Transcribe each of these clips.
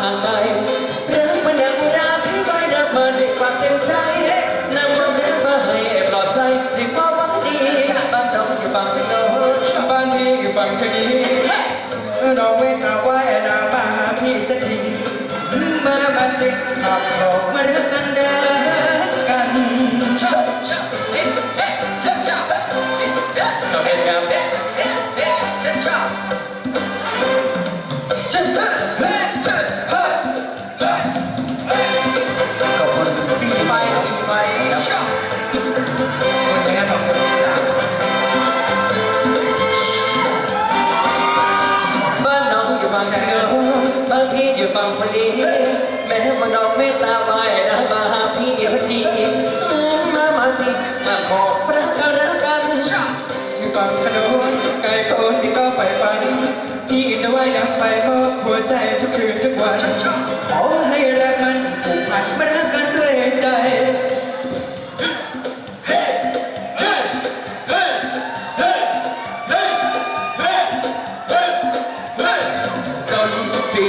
ห่างไกลเรื่องมันดังราพี่ไว้รักมาด้วยความเต็มใจนำความรักมาให้ปลอบใจด้วยความหวังดีบ้านเราอยู่ฝั่งพี่น้บ้านพี่อยู่ฝั่งทางนี้น้องเวทนาว่าแอนนามาหาพี่สักทีมามาสิขับรถ อยู่ฝั่งพลีแม้ว่าน้องเมตตาไว้นะมาหาพี่สักทีมามาสิมาขอปรักกันกันอยู่ฝั่งขนนไกลโพนที่ก็ใฝ่ฝันพี่จะว่ายน้ำไปมอบหัวใจทุกคืนทุกวันขอให้รักมันผูกพันมารักกันด้วยใจ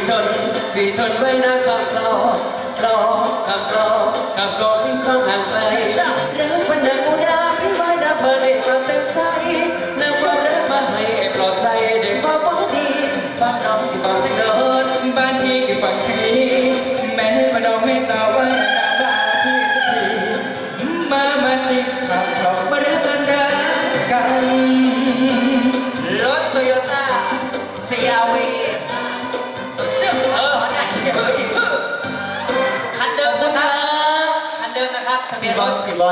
ทน พี่ทนไว้นะคำรอรอคำรอคำรอที่ต้องห่างไกลเรื่องวันดังอุราพี่ไว้รับมาด้วยความเต็มใจนำความรักมาให้ปลอบใจด้วยความหวังดีบ้านน้องที่ฝั่งถนนบ้านพี่อยู่ฝั่งนี้แม้มาดองเมตตาไว่านานาพี่สักทีมามาสิขับรถมาเรื่องกันรักกันรถโตโยต้า CRV เอ CRV คั